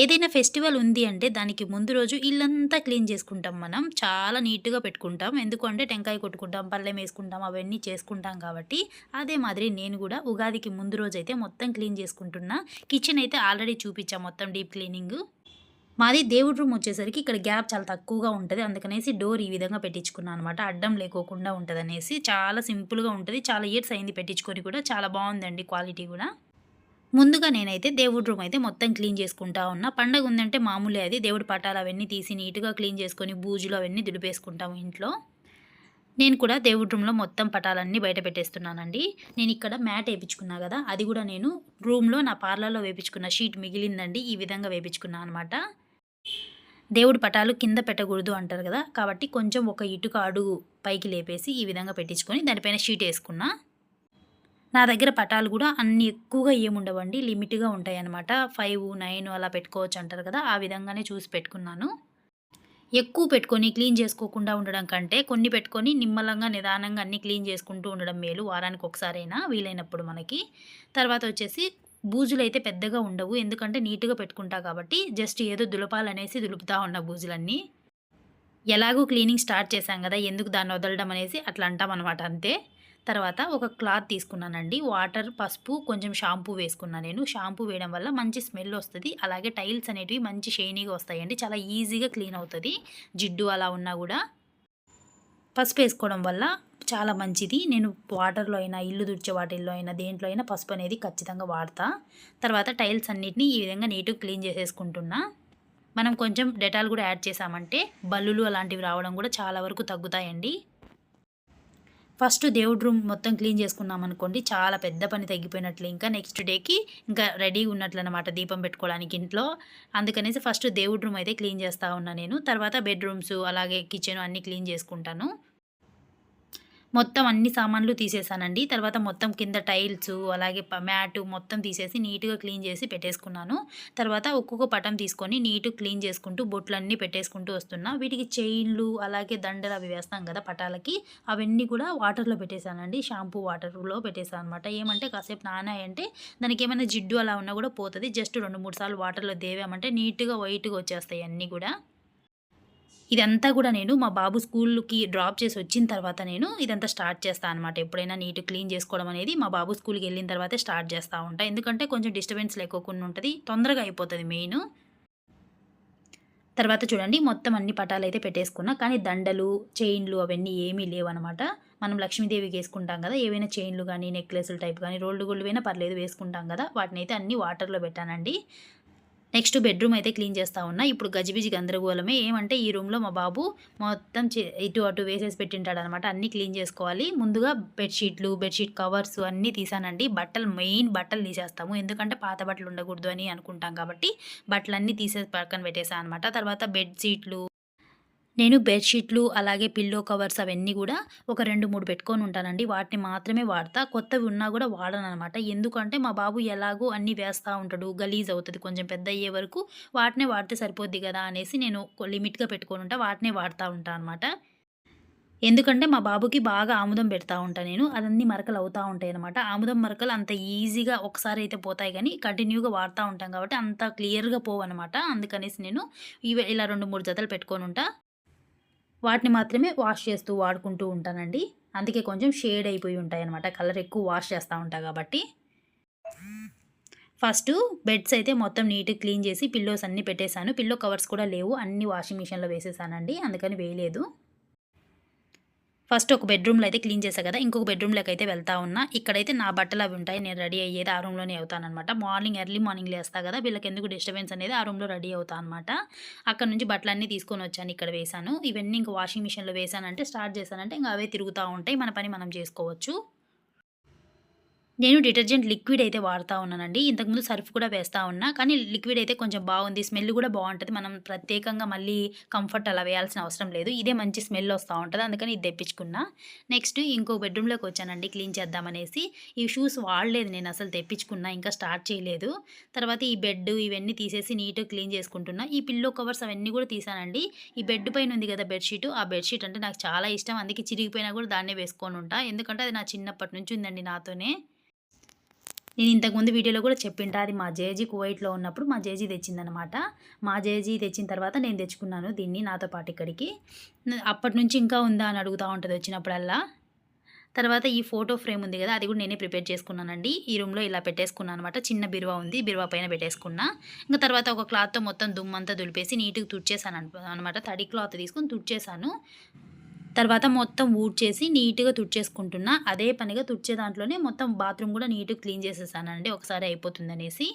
ఏదైనా ఫెస్టివల్ ఉంది అంటే దానికి ముందు రోజు ఇల్లంతా క్లీన్ చేసుకుంటాం మనం. చాలా నీట్గా పెట్టుకుంటాం. ఎందుకంటే టెంకాయ కొట్టుకుంటాం పల్లెం వేసుకుంటాం అవన్నీ చేసుకుంటాం కాబట్టి అదే మాదిరి నేను కూడా ఉగాదికి ముందు రోజు అయితే మొత్తం క్లీన్ చేసుకుంటున్నా. కిచెన్ అయితే ఆల్రెడీ చూపించాం మొత్తం డీప్ క్లీనింగ్. మాది దేవుడి రూమ్ వచ్చేసరికి ఇక్కడ గ్యాప్ చాలా తక్కువగా ఉంటుంది. అందుకనేసి డోర్ ఈ విధంగా పెట్టించుకున్నాను అనమాట అడ్డం లేకోకుండా ఉంటుంది అనేసి చాలా సింపుల్గా ఉంటుంది. చాలా ఇయర్స్ అయింది పెట్టించుకొని కూడా. చాలా బాగుందండి క్వాలిటీ కూడా. ముందుగా నేనైతే దేవుడి రూమ్ అయితే మొత్తం క్లీన్ చేసుకుంటా ఉన్నా. పండగ ఉందంటే మామూలే అది. దేవుడి పటాలు అవన్నీ తీసి నీట్గా క్లీన్ చేసుకొని బూజులు అవన్నీ దులిపేసుకుంటాము ఇంట్లో. నేను కూడా దేవుడి రూమ్లో మొత్తం పటాలన్నీ బయట పెట్టేస్తున్నానండి. నేను ఇక్కడ మ్యాట్ వేయించుకున్నా కదా అది కూడా నేను రూమ్లో నా పార్లర్లో వేయించుకున్న షీట్ మిగిలిందండి. ఈ విధంగా వేయించుకున్నాను అనమాట దేవుడి పటాలు కింద పెట్టకూడదు అంటారు కదా కాబట్టి కొంచెం ఒక ఇటుక అడుగు పైకి లేపేసి ఈ విధంగా పెట్టించుకొని దానిపైన షీట్ వేసుకున్నా. నా దగ్గర పటాలు కూడా అన్ని ఎక్కువగా ఏముండవండి లిమిట్గా ఉంటాయి అన్నమాట ఫైవ్ నైన్ అలా పెట్టుకోవచ్చు అంటారు కదా ఆ విధంగానే చూసి పెట్టుకున్నాను. ఎక్కువ పెట్టుకొని క్లీన్ చేసుకోకుండా ఉండడం కంటే కొన్ని పెట్టుకొని నిమ్మలంగా నిదానంగా అన్ని క్లీన్ చేసుకుంటూ ఉండడం మేలు. వారానికి ఒకసారైనా వీలైనప్పుడు మనకి. తర్వాత వచ్చేసి బూజులు అయితే పెద్దగా ఉండవు. ఎందుకంటే నీట్గా పెట్టుకుంటా కాబట్టి జస్ట్ ఏదో దులపాలనేసి దులుపుతా ఉన్న బూజులన్నీ. ఎలాగూ క్లీనింగ్ స్టార్ట్ చేశాం కదా ఎందుకు దాన్ని వదలడం అనేసి అట్లా అంటాం అనమాట అంతే. తర్వాత ఒక క్లాత్ తీసుకున్నానండి. వాటర్ పసుపు కొంచెం షాంపూ వేసుకున్నాను నేను. షాంపూ వేయడం వల్ల మంచి స్మెల్ వస్తుంది. అలాగే టైల్స్ అనేటివి మంచి షైనీగా వస్తాయండి. చాలా ఈజీగా క్లీన్ అవుతుంది. జిడ్డు అలా ఉన్నా కూడా. పసుపు వేసుకోవడం వల్ల చాలా మంచిది. నేను వాటర్లో అయినా ఇల్లు దుడిచే వాటిల్లో అయినా దేంట్లో అయినా పసుపు అనేది ఖచ్చితంగా వాడతా. తర్వాత టైల్స్ అన్నిటిని ఈ విధంగా నీట్గా క్లీన్ చేసేసుకుంటున్నా. మనం కొంచెం డెటాల్ కూడా యాడ్ చేసామంటే బల్లులు అలాంటివి రావడం కూడా చాలా వరకు తగ్గుతాయండి. ఫస్ట్ దేవుడి రూమ్ మొత్తం క్లీన్ చేసుకున్నాం అనుకోండి చాలా పెద్ద పని తగ్గిపోయినట్లు ఇంకా నెక్స్ట్ డేకి ఇంకా రెడీగా ఉన్నట్లు అనమాట దీపం పెట్టుకోవడానికి ఇంట్లో. అందుకనేసి ఫస్ట్ దేవుడి రూమ్ అయితే క్లీన్ చేస్తూ ఉన్నా నేను. తర్వాత బెడ్రూమ్స్ అలాగే కిచెన్ అన్నీ క్లీన్ చేసుకుంటాను. మొత్తం అన్ని సామాన్లు తీసేసానండి. తర్వాత మొత్తం కింద టైల్స్ అలాగే మ్యాటు మొత్తం తీసేసి నీట్గా క్లీన్ చేసి పెట్టేసుకున్నాను. తర్వాత ఒక్కొక్క పటం తీసుకొని నీటు క్లీన్ చేసుకుంటూ బొట్లన్నీ పెట్టేసుకుంటూ వస్తున్నా. వీటికి చైన్లు అలాగే దండలు అవి వేస్తాం కదా పటాలకి అవన్నీ కూడా వాటర్లో పెట్టేశానండి షాంపూ వాటర్లో పెట్టేశాను అనమాట ఏమంటే కాసేపు నానాయంటే దానికి ఏమైనా జిడ్డు అలా ఉన్నా కూడా పోతుంది. జస్ట్ రెండు మూడు సార్లు వాటర్లో దేవామంటే నీట్గా వైట్గా వచ్చేస్తాయి అన్నీ కూడా. ఇదంతా కూడా నేను మా బాబు స్కూల్కి డ్రాప్ చేసి వచ్చిన తర్వాత నేను ఇదంతా స్టార్ట్ చేస్తాను అనమాట ఎప్పుడైనా నీట్ క్లీన్ చేసుకోవడం అనేది మా బాబు స్కూల్కి వెళ్ళిన తర్వాతే స్టార్ట్ చేస్తూ ఉంటా. ఎందుకంటే కొంచెం డిస్టర్బెన్స్ లేకోకుండా ఉంటుంది తొందరగా అయిపోతుంది మెయిన్. తర్వాత చూడండి మొత్తం అన్ని పటాలు అయితే పెట్టేసుకున్నా. కానీ దండలు చైన్లు అవన్నీ ఏమీ లేవన్నమాట మనం లక్ష్మీదేవికి వేసుకుంటాం కదా ఏవైనా చైన్లు కానీ నెక్లెస్లు టైప్ కానీ రోల్డ్ గోల్డ్ అయినా పర్లేదు వేసుకుంటాం కదా వాటిని అయితే అన్ని వాటర్లో పెట్టానండి. నెక్స్ట్ బెడ్రూమ్ అయితే క్లీన్ చేస్తూ ఉన్నా. ఇప్పుడు గజిబిజి గందరగోళమే. ఏమంటే ఈ రూమ్లో మా బాబు మొత్తం ఇటు అటు వేసేసి పెట్టింటాడు అనమాట అన్నీ క్లీన్ చేసుకోవాలి. ముందుగా బెడ్షీట్లు బెడ్షీట్ కవర్స్ అన్నీ తీసానండి. బట్టలు మెయిన్ బట్టలు తీసేస్తాము. ఎందుకంటే పాత బట్టలు ఉండకూడదు అని అనుకుంటాం కాబట్టి బట్టలన్నీ తీసేసి పక్కన పెట్టేసాను అనమాట. తర్వాత బెడ్ షీట్లు నేను బెడ్షీట్లు అలాగే పిల్లో కవర్స్ అవన్నీ కూడా ఒక రెండు మూడు పెట్టుకొని ఉంటానండి. వాటిని మాత్రమే వాడతా. కొత్తవి ఉన్నా కూడా వాడను అనమాట ఎందుకంటే మా బాబు ఎలాగో అన్నీ వేస్తూ ఉంటాడు. గలీజ్ అవుతుంది. కొంచెం పెద్ద అయ్యే వరకు వాటినే వాడితే సరిపోద్ది కదా అనేసి నేను లిమిట్గా పెట్టుకొని ఉంటా. వాటినే వాడుతూ ఉంటాను అనమాట. ఎందుకంటే మా బాబుకి బాగా ఆముదం పెడతా ఉంటాను నేను. అదన్నీ మరకలు అవుతూ ఉంటాయి అనమాట. ఆముదం మరకలు అంత ఈజీగా ఒకసారి అయితే పోతాయి కానీ కంటిన్యూగా వాడుతూ ఉంటాం కాబట్టి అంత క్లియర్గా పోవన్నమాట అందుకనేసి నేను ఇవి ఇలా రెండు మూడు జతలు పెట్టుకొని ఉంటా. వాటిని మాత్రమే వాష్ చేస్తూ వాడుకుంటూ ఉంటానండి. అందుకే కొంచెం షేడ్ అయిపోయి ఉంటాయి అనమాట కలర్ ఎక్కువ వాష్ చేస్తూ ఉంటా కాబట్టి. ఫస్ట్ బెడ్స్ అయితే మొత్తం నీట్గా క్లీన్ చేసి పిల్లోస్ అన్నీ పెట్టేశాను. పిల్లో కవర్స్ కూడా లేవు. అన్ని వాషింగ్ మిషన్లో వేసేసానండి. అందుకని వేయలేదు. ఫస్ట్ ఒక బెడ్రూమ్లో అయితే క్లీన్ చేసా కదా ఇంకొక బెడ్రూమ్లోకి అయితే వెళ్తా ఉన్నా. ఇక్కడైతే నా బట్టలు అవి ఉంటాయి నేను రెడీ అయ్యేది ఆ రూమ్లోనే అవుతానమాట మార్నింగ్ ఎర్లీ మార్నింగ్ లేస్తా కదా వీళ్ళకి ఎందుకు డిస్టర్బెన్స్ అనేది ఆ రూమ్లో రెడీ అవుతా అనమాట అక్కడ నుంచి బట్టలన్నీ తీసుకొని వచ్చాను ఇక్కడ వేసాను ఇవన్నీ ఇంకా వాషింగ్ మిషన్లో వేశానంటే స్టార్ట్ చేశానంటే ఇంకా అవే తిరుగుతూ ఉంటాయి మన పని మనం చేసుకోవచ్చు. నేను డిటర్జెంట్ లిక్విడ్ అయితే వాడుతూ ఉన్నానండి. ఇంతకుముందు సర్ఫ్ కూడా వేస్తూ ఉన్నా కానీ లిక్విడ్ అయితే కొంచెం బాగుంది. స్మెల్ కూడా బాగుంటుంది. మనం ప్రత్యేకంగా మళ్ళీ కంఫర్ట్ అలా వేయాల్సిన అవసరం లేదు. ఇదే మంచి స్మెల్ వస్తూ ఉంటుంది. అందుకని ఇది తెప్పించుకున్నా. నెక్స్ట్ ఇంకో బెడ్రూమ్లోకి వచ్చానండి. క్లీన్ చేద్దామనేసి ఈ షూస్ వాడలేదు నేను అసలు తెప్పించుకున్నా ఇంకా స్టార్ట్ చేయలేదు. తర్వాత ఈ బెడ్ ఇవన్నీ తీసేసి నీట్గా క్లీన్ చేసుకుంటున్నా. ఈ పిల్లో కవర్స్ అవన్నీ కూడా తీసానండి. ఈ బెడ్ పైన ఉంది కదా బెడ్షీట్. ఆ బెడ్షీట్ అంటే నాకు చాలా ఇష్టం. అందుకే చిరిగిపోయినా కూడా దాన్నే వేసుకొని ఉంటా. ఎందుకంటే అది నా చిన్నప్పటి నుంచి ఉందండి నాతోనే. నేను ఇంతకుముందు వీడియోలో కూడా చెప్పింటా అది మా జేజీ కువైట్లో ఉన్నప్పుడు మా జేజీ తెచ్చిందనమాట మా జేజీ తెచ్చిన తర్వాత నేను తెచ్చుకున్నాను దీన్ని నాతో పాటు ఇక్కడికి. అప్పటి నుంచి ఇంకా ఉందా అని అడుగుతూ ఉంటుంది వచ్చినప్పుడల్లా. తర్వాత ఈ ఫోటో ఫ్రేమ్ ఉంది కదా అది కూడా నేనే ప్రిపేర్ చేసుకున్నానండి. ఈ రూమ్లో ఇలా పెట్టేసుకున్నాను అనమాట చిన్న బిరువా ఉంది బిరువా పైన పెట్టేసుకున్నా. ఇంకా తర్వాత ఒక క్లాత్తో మొత్తం దుమ్మంతా దులిపేసి నీట్గా తుడిచేసాను అనమాట తడి క్లాత్ తీసుకుని తుడిచేసాను. తర్వాత మొత్తం ఊడ్చేసి నీట్గా తుడిచేసుకుంటున్నా. అదే పనిగా తుడిచే దాంట్లోనే మొత్తం బాత్రూమ్ కూడా నీట్గా క్లీన్ చేసేసానండి. ఒకసారి అయిపోతుందనేసి.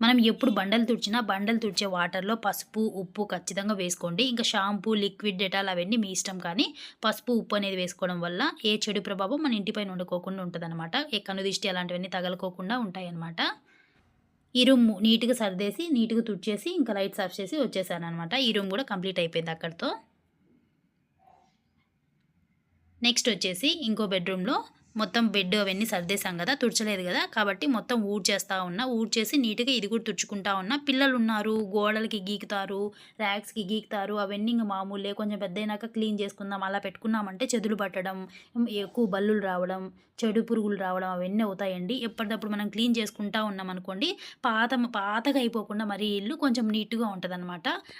మనం ఎప్పుడు బండలు తుడిచినా బండలు తుడిచే వాటర్లో పసుపు ఉప్పు ఖచ్చితంగా వేసుకోండి. ఇంకా షాంపూ లిక్విడ్ డెటాల్ అవన్నీ మీ ఇష్టం కానీ పసుపు ఉప్పు అనేది వేసుకోవడం వల్ల ఏ చెడు ప్రభావం మన ఇంటిపైన ఉండుకోకుండా ఉంటుందన్నమాట. ఏ కనుదిష్టి అలాంటివన్నీ తగలకోకుండా ఉంటాయన్నమాట. ఈ రూమ్ నీట్గా సర్దేసి నీట్గా తుడిచేసి ఇంకా లైట్స్ ఆఫ్ చేసి వచ్చేసాను అనమాట ఈ రూమ్ కూడా కంప్లీట్ అయిపోయింది అక్కడితో. నెక్స్ట్ వచ్చేసి ఇంకో బెడ్రూమ్లో మొత్తం బెడ్ అవన్నీ సర్దేశాం కదా తుడచలేదు కదా కాబట్టి మొత్తం ఊడ్చేస్తూ ఉన్నా ఊడ్చేసి నీట్గా ఇది కూడా తుడుచుకుంటా ఉన్నా. పిల్లలు ఉన్నారు గోడలకి గీకుతారు ర్యాక్స్కి గీకుతారు అవన్నీ ఇంకా మామూలే. కొంచెం పెద్ద అయినాక క్లీన్ చేసుకుందాం అలా పెట్టుకున్నామంటే చెదులు పట్టడం ఎక్కువ బల్లులు రావడం చెడు పురుగులు రావడం అవన్నీ అవుతాయండి. ఎప్పటికప్పుడు మనం క్లీన్ చేసుకుంటా ఉన్నాం అనుకోండి పాత పాతగా అయిపోకుండా మరి ఇల్లు కొంచెం నీట్గా ఉంటుంది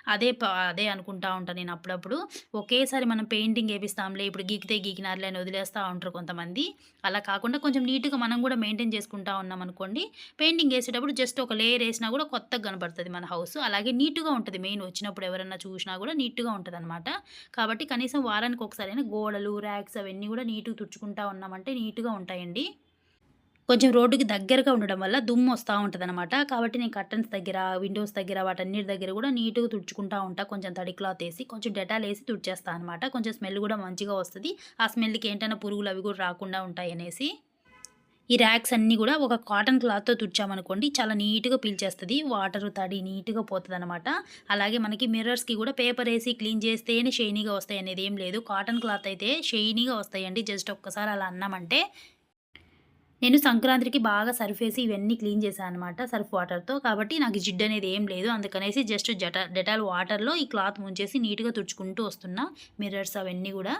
అదే అదే అనుకుంటా ఉంటాను నేను అప్పుడప్పుడు. ఒకేసారి మనం పెయింటింగ్ వేపిస్తాంలే ఇప్పుడు గీకితే గీకినారులే అని వదిలేస్తూ ఉంటారు కొంతమంది. అలా కాకుండా కొంచెం నీట్గా మనం కూడా మెయింటైన్ చేసుకుంటా ఉన్నాం అనుకోండి పెయింటింగ్ వేసేటప్పుడు జస్ట్ ఒక లేయర్ వేసినా కూడా కొత్తగా కనబడుతుంది మన హౌస్. అలాగే నీట్గా ఉంటుంది మెయిన్ వచ్చినప్పుడు ఎవరన్నా చూసినా కూడా నీట్గా ఉంటుంది అనమాట కాబట్టి కనీసం వారానికి ఒకసారి గోడలు ర్యాక్స్ అవన్నీ కూడా నీట్గా తుడుచుకుంటా ఉన్నామంటే నీట్గా ఉంటాయండి. కొంచెం రోడ్డుకి దగ్గరగా ఉండడం వల్ల దుమ్ము వస్తూ ఉంటుంది అనమాట కాబట్టి నేను కర్టన్స్ దగ్గర విండోస్ దగ్గర వాటన్నిటి దగ్గర కూడా నీట్గా తుడుచుకుంటా ఉంటా. కొంచెం తడి క్లాత్ వేసి కొంచెం డెటాల్ వేసి తుడిచేస్తాను అనమాట కొంచెం స్మెల్ కూడా మంచిగా వస్తుంది. ఆ స్మెల్కి ఏంటైనా పురుగులు అవి కూడా రాకుండా ఉంటాయి అనేసి. ఈ ర్యాక్స్ అన్నీ కూడా ఒక కాటన్ క్లాత్తో తుడిచామనుకోండి చాలా నీట్గా పీల్చేస్తుంది వాటర్ తడి నీట్గా పోతుంది అనమాట అలాగే మనకి మిర్రర్స్కి కూడా పేపర్ వేసి క్లీన్ చేస్తేనే షైనీగా వస్తాయి అనేది ఏం లేదు. కాటన్ క్లాత్ అయితే షైనీగా వస్తాయండి. జస్ట్ ఒక్కసారి అలా అన్నామంటే నేను సంక్రాంతికి బాగా సర్ఫ్ వేసి ఇవన్నీ క్లీన్ చేశాను అనమాట సర్ఫ్ వాటర్తో. కాబట్టి నాకు జిడ్డు అనేది ఏం లేదు. అందుకనేసి జస్ట్ జట డెటాల్ వాటర్లో ఈ క్లాత్ ముంచేసి నీట్గా తుడుచుకుంటూ వస్తున్నా మిర్రర్స్ అవన్నీ కూడా.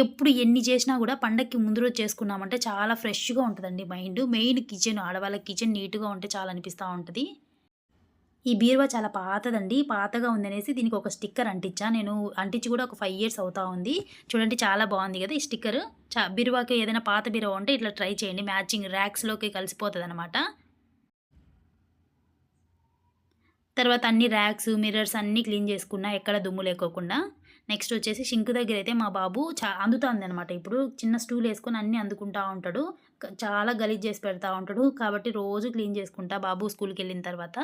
ఎప్పుడు ఎన్ని చేసినా కూడా పండగకి ముందు రోజు చేసుకున్నామంటే చాలా ఫ్రెష్గా ఉంటుందండి మైండ్. మెయిన్ కిచెన్ ఆడవాళ్ళ కిచెన్ నీట్గా ఉంటే చాలా అనిపిస్తూ ఉంటుంది. ఈ బీరువా చాలా పాతదండి. పాతగా ఉందనేసి దీనికి ఒక స్టిక్కర్ అంటించా నేను అంటించి కూడా ఒక ఫైవ్ ఇయర్స్ అవుతా ఉంది. చూడండి చాలా బాగుంది కదా ఈ స్టిక్కర్. చా బీరువాకి ఏదైనా పాత బీరువా ఉంటే ఇట్లా ట్రై చేయండి. మ్యాచింగ్ ర్యాక్స్లోకి కలిసిపోతుంది అనమాట తర్వాత అన్ని ర్యాక్స్ మిర్రర్స్ అన్నీ క్లీన్ చేసుకున్నా ఎక్కడ దుమ్ము లేకోకుండా. నెక్స్ట్ వచ్చేసి షింక్ దగ్గర అయితే మా బాబు చా అందుతుంది అనమాట ఇప్పుడు చిన్న స్టూల్ వేసుకొని అన్నీ అందుకుంటా ఉంటాడు. చాలా గలీజ్ చేసి పెడతా ఉంటాడు. కాబట్టి రోజు క్లీన్ చేసుకుంటా బాబు స్కూల్కి వెళ్ళిన తర్వాత.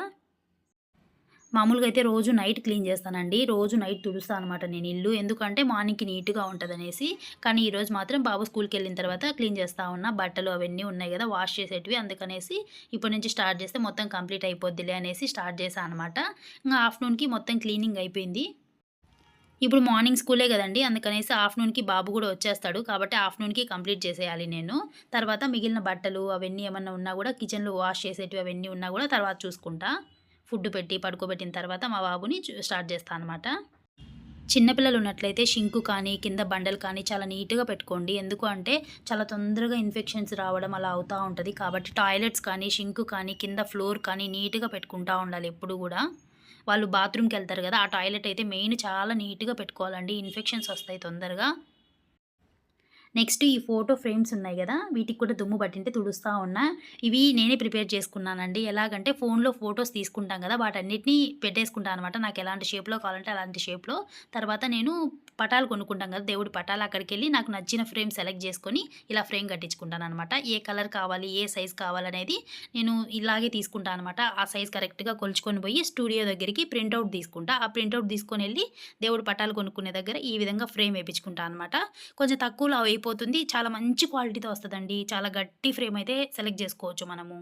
మామూలుగా అయితే రోజు నైట్ క్లీన్ చేస్తానండి. రోజు నైట్ తుడుస్తాను అనమాట నేను ఇల్లు. ఎందుకంటే మార్నింగ్కి నీట్గా ఉంటుంది అనేసి కానీ ఈరోజు మాత్రం బాబు స్కూల్కి వెళ్ళిన తర్వాత క్లీన్ చేస్తూ ఉన్నా. బట్టలు అవన్నీ ఉన్నాయి కదా వాష్ చేసేటివి అందుకనేసి ఇప్పటి నుంచి స్టార్ట్ చేస్తే మొత్తం కంప్లీట్ అయిపోద్దిలే అనేసి స్టార్ట్ చేశాను అనమాట ఇంకా ఆఫ్టర్నూన్కి మొత్తం క్లీనింగ్ అయిపోయింది. ఇప్పుడు మార్నింగ్ స్కూలే కదండి. అందుకనేసి ఆఫ్టర్నూన్కి బాబు కూడా వచ్చేస్తాడు. కాబట్టి ఆఫ్టర్నూన్కి కంప్లీట్ చేసేయాలి నేను. తర్వాత మిగిలిన బట్టలు అవన్నీ ఏమన్నా ఉన్నా కూడా కిచెన్లో వాష్ చేసేటివి అవన్నీ ఉన్నా కూడా తర్వాత చూసుకుంటా. ఫుడ్ పెట్టి పడుకోబెట్టిన తర్వాత మా బాబుని స్టార్ట్ చేస్తాను అనమాట చిన్నపిల్లలు ఉన్నట్లయితే షింకు కానీ కింద బండలు కానీ చాలా నీట్గా పెట్టుకోండి. ఎందుకు అంటే చాలా తొందరగా ఇన్ఫెక్షన్స్ రావడం అలా అవుతూ ఉంటుంది. కాబట్టి టాయిలెట్స్ కానీ షింకు కానీ కింద ఫ్లోర్ కానీ నీట్గా పెట్టుకుంటూ ఉండాలి ఎప్పుడు కూడా. వాళ్ళు బాత్రూమ్కి వెళ్తారు కదా ఆ టాయిలెట్ అయితే మెయిన్ చాలా నీట్గా పెట్టుకోవాలండి. ఇన్ఫెక్షన్స్ వస్తాయి తొందరగా. నెక్స్ట్ ఈ ఫోటో ఫ్రేమ్స్ ఉన్నాయి కదా వీటికి కూడా దుమ్ము పట్టింటే తుడుస్తూ ఉన్నా. ఇవి నేనే ప్రిపేర్ చేసుకున్నానండి. ఎలాగంటే ఫోన్లో ఫొటోస్ తీసుకుంటాం కదా వాటన్నిటిని పెట్టేసుకుంటాను అనమాట నాకు ఎలాంటి షేప్లో కావాలంటే అలాంటి షేప్లో. తర్వాత నేను పటాలు కొనుక్కుంటాం కదా దేవుడి పటాలు అక్కడికి వెళ్ళి నాకు నచ్చిన ఫ్రేమ్ సెలెక్ట్ చేసుకొని ఇలా ఫ్రేమ్ కట్టించుకుంటాను అనమాట ఏ కలర్ కావాలి ఏ సైజ్ కావాలనేది నేను ఇలాగే తీసుకుంటాను అనమాట ఆ సైజ్ కరెక్ట్గా కొలుచుకొని పోయి స్టూడియో దగ్గరికి ప్రింట్అవుట్ తీసుకుంటా. ఆ ప్రింట్అవుట్ తీసుకొని వెళ్ళి దేవుడి పటాలు కొనుక్కునే దగ్గర ఈ విధంగా ఫ్రేమ్ వేయించుకుంటాను అనమాట కొంచెం తక్కువలో అవి అయిపోతుంది. చాలా మంచి క్వాలిటీతో వస్తుందండి. చాలా గట్టి ఫ్రేమ్ అయితే సెలెక్ట్ చేసుకోవచ్చు మనము.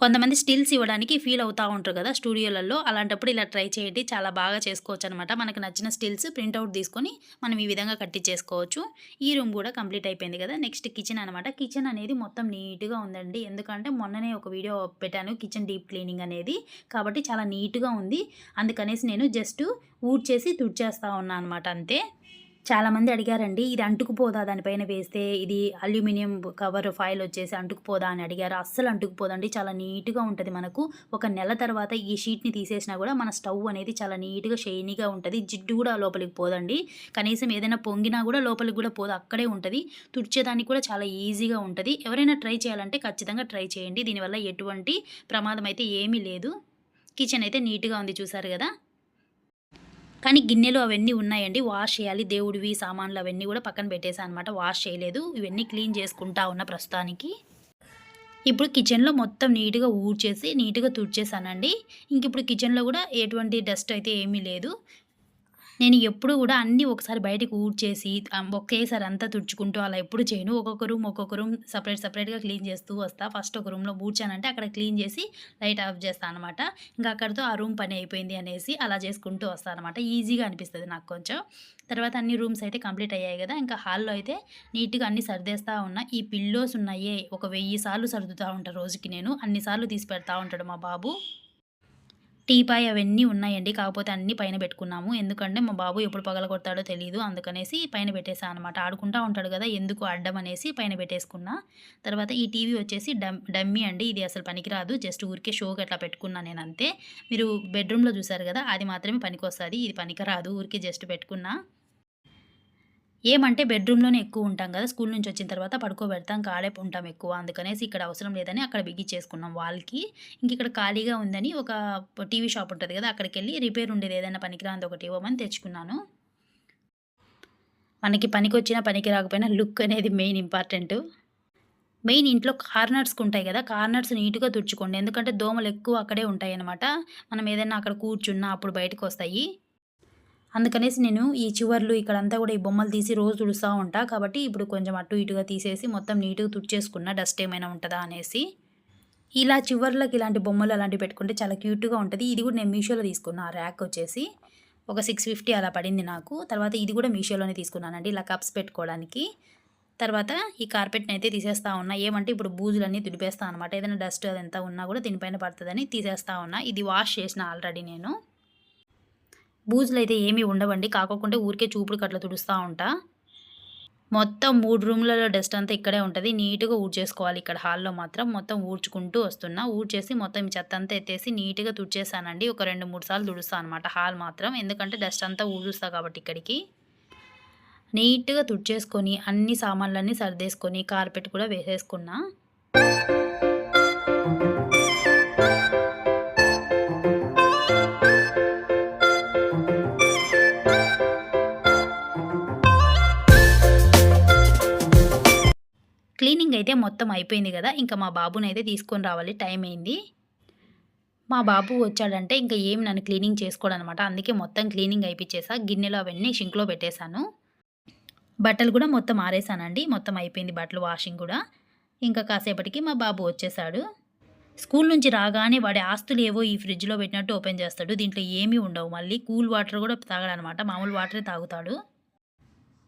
కొంతమంది స్టిల్స్ ఇవ్వడానికి ఫీల్ అవుతూ ఉంటారు కదా స్టూడియోలలో. అలాంటప్పుడు ఇలా ట్రై చేయండి. చాలా బాగా చేసుకోవచ్చు అనమాట మనకు నచ్చిన స్టిల్స్ ప్రింట్అవుట్ తీసుకొని మనం ఈ విధంగా కట్టించేసుకోవచ్చు ఈ రూమ్ కూడా కంప్లీట్ అయిపోయింది కదా. నెక్స్ట్ కిచెన్ అనమాట. కిచెన్ అనేది మొత్తం నీట్గా ఉందండి. ఎందుకంటే మొన్ననే ఒక వీడియో పెట్టాను. కిచెన్ డీప్ క్లీనింగ్ అనేది. కాబట్టి చాలా నీట్గా ఉంది. అందుకనేసి నేను జస్ట్ ఊడ్ చేసి తుడిచేస్తూ ఉన్నాను అనమాట. అంతే. చాలామంది అడిగారండి ఇది అంటుకుపోదా? దానిపైన వేస్తే ఇది అల్యూమినియం కవర్ ఫైల్ వచ్చేసి అంటుకుపోదా? అని అడిగారు. అస్సలు అంటుకుపోదండి. చాలా నీట్గా ఉంటుంది మనకు. ఒక నెల తర్వాత ఈ షీట్ని తీసేసినా కూడా మన స్టవ్ అనేది చాలా నీట్గా షైనీగా ఉంటుంది. జిడ్డు కూడా లోపలికి పోదండి. కనీసం ఏదైనా పొంగినా కూడా లోపలికి కూడా పోదు. అక్కడే ఉంటుంది. తుడిచేదానికి కూడా చాలా ఈజీగా ఉంటుంది. ఎవరైనా ట్రై చేయాలంటే ఖచ్చితంగా ట్రై చేయండి. దీనివల్ల ఎటువంటి ప్రమాదం అయితే ఏమీ లేదు. కిచెన్ అయితే నీట్గా ఉంది చూసారు కదా? కానీ గిన్నెలు అవన్నీ ఉన్నాయండి. వాష్ చేయాలి. దేవుడివి సామాన్లు అవన్నీ కూడా పక్కన పెట్టేశాను అనమాట వాష్ చేయలేదు. ఇవన్నీ క్లీన్ చేసుకుంటా ఉన్న ప్రస్తుతానికి. ఇప్పుడు కిచెన్లో మొత్తం నీట్గా ఊడ్చేసి నీట్గా తుడిచేసానండి. ఇంక ఇప్పుడు కిచెన్లో కూడా ఎటువంటి డస్ట్ అయితే ఏమీ లేదు. నేను ఎప్పుడు కూడా అన్నీ ఒకసారి బయటకు ఊడ్చేసి ఒకేసారి అంతా తుడుచుకుంటూ అలా ఎప్పుడు చేయను. ఒక్కొక్క రూమ్ ఒక్కొక్క రూమ్ సపరేట్ సపరేట్గా క్లీన్ చేస్తూ వస్తా. ఫస్ట్ ఒక రూమ్లో ఊడ్చానంటే అక్కడ క్లీన్ చేసి లైట్ ఆఫ్ చేస్తాను అనమాట ఇంకా అక్కడితో ఆ రూమ్ పని అయిపోయింది అనేసి అలా చేసుకుంటూ వస్తాను అనమాట ఈజీగా అనిపిస్తుంది నాకు కొంచెం. తర్వాత అన్ని రూమ్స్ అయితే కంప్లీట్ అయ్యాయి కదా. ఇంకా హాల్లో అయితే నీట్గా అన్ని సర్దేస్తూ ఉన్నా. ఈ పిల్లోస్ ఉన్నాయే ఒక వెయ్యి సార్లు సర్దుతూ ఉంటాను రోజుకి నేను. అన్నిసార్లు తీసి పెడతా ఉంటాడు మా బాబు. టీపాయ్ అవన్నీ ఉన్నాయండి. కాకపోతే అన్నీ పైన పెట్టుకున్నాము. ఎందుకంటే మా బాబు ఎప్పుడు పగలగొడతాడో తెలియదు అందుకనేసి పైన పెట్టేసా అనమాట ఆడుకుంటా ఉంటాడు కదా ఎందుకు అడ్డం అనేసి పైన పెట్టేసుకున్నా. తర్వాత ఈ టీవీ వచ్చేసి డమ్ డమ్మీ అండి. ఇది అసలు పనికిరాదు. జస్ట్ ఊరికే షోకి అట్లా పెట్టుకున్నా నేను అంతే. మీరు బెడ్రూమ్లో చూసారు కదా అది మాత్రమే పనికొస్తుంది. ఇది పనికిరాదు. ఊరికే జస్ట్ పెట్టుకున్నా. ఏమంటే బెడ్రూమ్లోనే ఎక్కువ ఉంటాం కదా స్కూల్ నుంచి వచ్చిన తర్వాత పడుకోబెడతాం కాడే ఉంటాం ఎక్కువ. అందుకనేసి ఇక్కడ అవసరం లేదని అక్కడ బిగించేసుకున్నాం వాళ్ళకి. ఇంక ఇక్కడ ఖాళీగా ఉందని ఒక టీవీ షాప్ ఉంటుంది కదా అక్కడికి వెళ్ళి రిపేర్ ఉండేది ఏదైనా పనికిరాంది ఒకటి ఇవ్వమని తెచ్చుకున్నాను. మనకి పనికి వచ్చినా పనికి రాకపోయినా లుక్ అనేది మెయిన్ ఇంపార్టెంట్. మెయిన్ ఇంట్లో కార్నర్స్కి ఉంటాయి కదా కార్నర్స్ నీట్గా తుడుచుకోండి. ఎందుకంటే దోమలు ఎక్కువ అక్కడే ఉంటాయి అనమాట మనం ఏదైనా అక్కడ కూర్చున్నా అప్పుడు బయటకు వస్తాయి అందుకనేసి నేను ఈ చివర్లు ఇక్కడంతా కూడా ఈ బొమ్మలు తీసి రోజు తుడుస్తూ ఉంటా. కాబట్టి ఇప్పుడు కొంచెం అటు ఇటుగా తీసేసి మొత్తం నీట్గా తుడిచేసుకున్న డస్ట్ ఏమైనా ఉంటుందా అనేసి. ఇలా చివర్లకు ఇలాంటి బొమ్మలు అలాంటివి పెట్టుకుంటే చాలా క్యూట్గా ఉంటుంది. ఇది కూడా నేను మీషోలో తీసుకున్నా. ర్యాక్ వచ్చేసి ఒక సిక్స్ ఫిఫ్టీ అలా పడింది నాకు. తర్వాత ఇది కూడా మీషోలోనే తీసుకున్నానండి ఇలా కప్స్ పెట్టుకోవడానికి. తర్వాత ఈ కార్పెట్ని అయితే తీసేస్తా ఉన్నా. ఏమంటే ఇప్పుడు బూజులన్నీ తుడిపేస్తా అనమాట ఏదైనా డస్ట్ అదంతా ఉన్నా కూడా దీనిపైన పడుతుందని తీసేస్తా ఉన్నా. ఇది వాష్ చేసిన ఆల్రెడీ నేను. బూజులు అయితే ఏమీ ఉండవండి. కాకోకుండా ఊరికే చూపుడు కట్ల తుడుస్తూ ఉంటా. మొత్తం మూడు రూమ్లలో డస్ట్ అంతా ఇక్కడే ఉంటుంది. నీట్గా ఊడ్చేసుకోవాలి ఇక్కడ హాల్లో మాత్రం. మొత్తం ఊడ్చుకుంటూ వస్తున్నా. ఊడ్చేసి మొత్తం చెత్త అంతా ఎత్తేసి నీట్గా తుడిచేసానండి. ఒక రెండు మూడు సార్లు తుడుస్తా అనమాట హాల్ మాత్రం. ఎందుకంటే డస్ట్ అంతా ఊడుస్తా కాబట్టి ఇక్కడికి. నీట్గా తుడిచేసుకొని అన్ని సామాన్లన్నీ సర్దేసుకొని కార్పెట్ కూడా వేసేసుకున్నా. క్లీనింగ్ అయితే మొత్తం అయిపోయింది కదా ఇంకా మా బాబుని అయితే తీసుకొని రావాలి టైం అయింది. మా బాబు వచ్చాడంటే ఇంకా ఏం నన్ను క్లీనింగ్ చేసుకోడనమాట అందుకే మొత్తం క్లీనింగ్ అయిపించేసా గిన్నెలో అవన్నీ షింక్లో పెట్టేశాను. బట్టలు కూడా మొత్తం ఆరేసానండి మొత్తం అయిపోయింది బట్టలు వాషింగ్ కూడా. ఇంకా కాసేపటికి మా బాబు వచ్చేసాడు. స్కూల్ నుంచి రాగానే వాడి ఆస్తులు ఏవో ఈ ఫ్రిడ్జ్లో పెట్టినట్టు ఓపెన్ చేస్తాడు దీంట్లో ఏమీ ఉండవు మళ్ళీ కూల్ వాటర్ కూడా తాగడనమాట మామూలు వాటరే తాగుతాడు.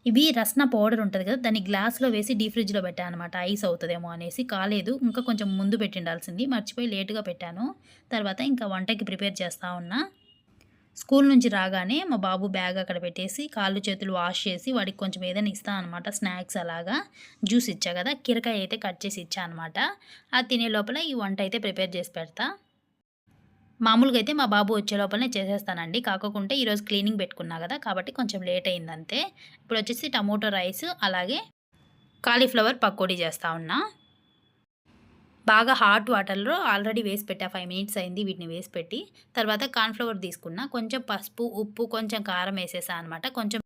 ఇవి రస్నా పౌడర్ ఉంటుంది కదా దాన్ని గ్లాస్లో వేసి డీ ఫ్రిడ్జ్లో పెట్టాను అనమాట ఐస్ అవుతుందేమో అనేసి కాలేదు. ఇంకా కొంచెం ముందు పెట్టిండాల్సింది. మర్చిపోయి లేటుగా పెట్టాను. తర్వాత ఇంకా వంటకి ప్రిపేర్ చేస్తూ ఉన్నా. స్కూల్ నుంచి రాగానే మా బాబు బ్యాగ్ అక్కడ పెట్టేసి కాళ్ళు చేతులు వాష్ చేసి వాడికి కొంచెం ఏదైనా ఇస్తా అనమాట స్నాక్స్ అలాగా. జ్యూస్ ఇచ్చా కదా కిరకాయ అయితే కట్ చేసి ఇచ్చా అనమాట అది తినే లోపల ఈ వంట అయితే ప్రిపేర్ చేసి పెడతా. మామూలుగా అయితే మా బాబు వచ్చే లోపలనే చేసేస్తానండి. కాకుంటే ఈరోజు క్లీనింగ్ పెట్టుకున్నా కదా కాబట్టి కొంచెం లేట్ అయింది అంతే ఇప్పుడు వచ్చేసి టమోటో రైస్ అలాగే కాలీఫ్లవర్ పకోడీ చేస్తా ఉన్నా. బాగా హాట్ వాటర్లో ఆల్రెడీ వేసి పెట్టా ఫైవ్ మినిట్స్ అయింది వీటిని వేసి పెట్టి. తర్వాత కార్న్ఫ్లవర్ తీసుకున్నా కొంచెం పసుపు ఉప్పు కొంచెం కారం వేసేసా అనమాట కొంచెం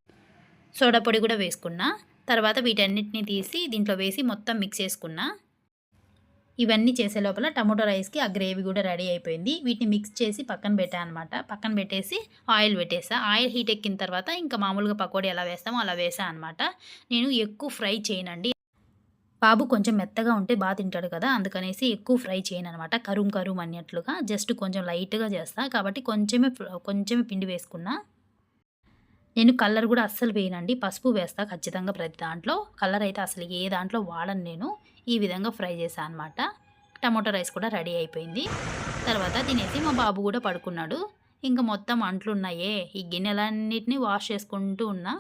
సోడా పొడి కూడా వేసుకున్నా. తర్వాత వీటన్నిటిని తీసి దీంట్లో వేసి మొత్తం మిక్స్ చేసుకున్నా. ఇవన్నీ చేసే లోపల టమాటో రైస్కి ఆ గ్రేవీ కూడా రెడీ అయిపోయింది. వీటిని మిక్స్ చేసి పక్కన పెట్టా అనమాట పక్కన పెట్టేసి ఆయిల్ పెట్టేసా. ఆయిల్ హీట్ ఎక్కిన తర్వాత ఇంకా మామూలుగా పకోడీ ఎలా వేస్తామో అలా వేసా అనమాట నేను ఎక్కువ ఫ్రై చేయనండి. బాబు కొంచెం మెత్తగా ఉంటే బాగా తింటాడు కదా అందుకనేసి ఎక్కువ ఫ్రై చేయను అనమాట కరుం కరుం అన్నట్లుగా. జస్ట్ కొంచెం లైట్గా చేస్తా. కాబట్టి కొంచెమే కొంచెమే పిండి వేసుకున్నా నేను కలర్ కూడా అస్సలు వేయనండి. పసుపు వేస్తా ఖచ్చితంగా ప్రతి దాంట్లో. కలర్ అయితే అసలు ఏ దాంట్లో వాడను నేను. ఈ విధంగా ఫ్రై చేశాను అనమాట టమాటో రైస్ కూడా రెడీ అయిపోయింది. తర్వాత తినేసి మా బాబు కూడా పడుకున్నాడు. ఇంకా మొత్తం అంట్లున్నాయే ఈ గిన్నెలన్నిటిని వాష్ చేసుకుంటూ ఉన్నా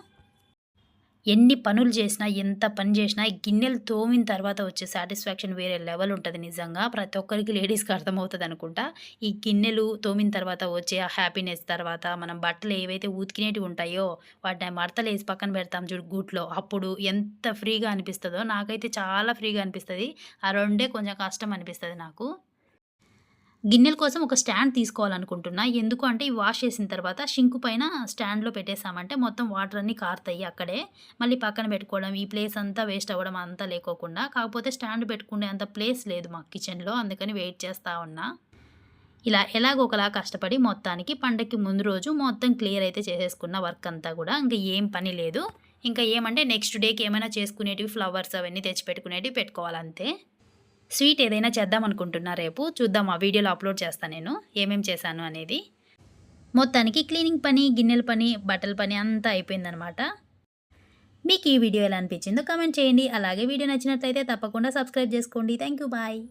ఎన్ని పనులు చేసినా ఎంత పని చేసినా ఈ గిన్నెలు తోమిన తర్వాత వచ్చే సాటిస్ఫాక్షన్ వేరే లెవెల్ ఉంటుంది నిజంగా. ప్రతి ఒక్కరికి లేడీస్కి అర్థమవుతుంది అనుకుంటా. ఈ గిన్నెలు తోమిన తర్వాత వచ్చే ఆ హ్యాపీనెస్ తర్వాత మనం బట్టలు ఏవైతే ఉతికినేటివి ఉంటాయో వాటిని మడతలు వేసి పక్కన పెడతాం చూడు గూట్లో. అప్పుడు ఎంత ఫ్రీగా అనిపిస్తుందో నాకైతే చాలా ఫ్రీగా అనిపిస్తుంది. ఆ రెండే కొంచెం కష్టం అనిపిస్తుంది నాకు. గిన్నెల కోసం ఒక స్టాండ్ తీసుకోవాలనుకుంటున్నా. ఎందుకు అంటే ఇవి వాష్ చేసిన తర్వాత షింకు పైన స్టాండ్లో పెట్టేసామంటే మొత్తం వాటర్ అన్నీ కారుతాయి అక్కడే. మళ్ళీ పక్కన పెట్టుకోవడం ఈ ప్లేస్ అంతా వేస్ట్ అవ్వడం అంతా లేకోకుండా. కాకపోతే స్టాండ్ పెట్టుకునే అంత ప్లేస్ లేదు మా కిచెన్లో అందుకని వెయిట్ చేస్తూ ఉన్నా. ఇలా ఎలాగోకలా కష్టపడి మొత్తానికి పండగకి ముందు రోజు మొత్తం క్లియర్ అయితే చేసేసుకున్న వర్క్ అంతా కూడా. ఇంకా ఏం పని లేదు. ఇంకా ఏమంటే నెక్స్ట్ డేకి ఏమైనా చేసుకునేటివి ఫ్లవర్స్ అవన్నీ తెచ్చిపెట్టుకునేటివి పెట్టుకోవాలంతే. స్వీట్ ఏదైనా చేద్దాం అనుకుంటున్నా రేపు. చూద్దాం ఆ వీడియోలో అప్లోడ్ చేస్తాను నేను. ఏమేం చేశాను అనేది. మొత్తానికి క్లీనింగ్ పని గిన్నెల పని బట్టల పని అంతా అయిపోయిందనమాట. మీకు ఈ వీడియో ఎలా అనిపించిందో కమెంట్ చేయండి. అలాగే వీడియో నచ్చినట్లయితే తప్పకుండా సబ్స్క్రైబ్ చేసుకోండి. Thank you bye.